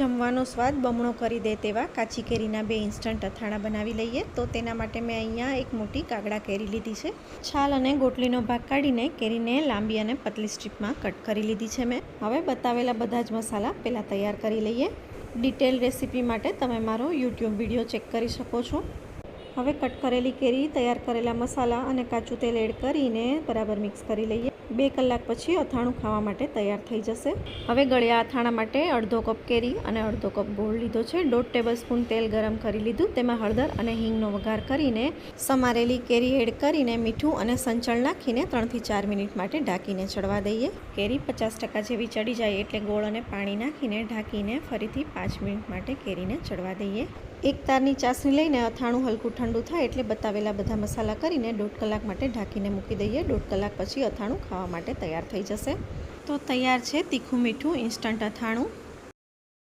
જમવાનો સ્વાદ બમણો કરી દે તેવા કાચી કેરીના બે ઇન્સ્ટન્ટ અથાણા બનાવી લઈએ. તો તેના માટે મેં અહીંયા એક મોટી કાગડા કેરી લીધી છે. છાલ અને ગોટલીનો ભાગ કાઢીને કેરીને લાંબી અને પતલી સ્ટ્રીપમાં કટ કરી લીધી છે મેં. હવે બતાવેલા બધા જ મસાલા પહેલાં તૈયાર કરી લઈએ. ડિટેલ રેસીપી માટે તમે મારો યુટ્યુબ વીડિયો ચેક કરી શકો છો. હવે કટ કરેલી કેરી, તૈયાર કરેલા મસાલા અને કાચું તેલ એડ કરીને બરાબર મિક્સ કરી લઈએ. બે કલાક પછી અથાણું ખાવા માટે તૈયાર થઈ જશે. હવે ગળ્યા અથાણા માટે અડધો કપ કેરી અને અડધો કપ ગોળ લીધો છે. દોઢ ટેબલ સ્પૂન તેલ ગરમ કરી લીધું. તેમાં હળદર અને હિંગનો વઘાર કરીને સમારેલી કેરી એડ કરીને મીઠું અને સંચળ નાખીને ત્રણથી ચાર મિનિટ માટે ઢાંકીને ચડવા દઈએ. કેરી પચાસ ટકા જેવી ચડી જાય એટલે ગોળ અને પાણી નાખીને ઢાંકીને ફરીથી પાંચ મિનિટ માટે કેરીને ચડવા દઈએ. એક તારની ચાસણી લઈને અથાણું હલકું ઠંડુ થાય એટલે બતાવેલા બધા મસાલા કરીને દોઢ કલાક માટે ઢાંકીને મૂકી દઈએ. દોઢ કલાક પછી અથાણું ખાવા માટે તૈયાર થઈ જશે. તો તૈયાર છે તીખું મીઠું ઇન્સ્ટન્ટ અથાણું.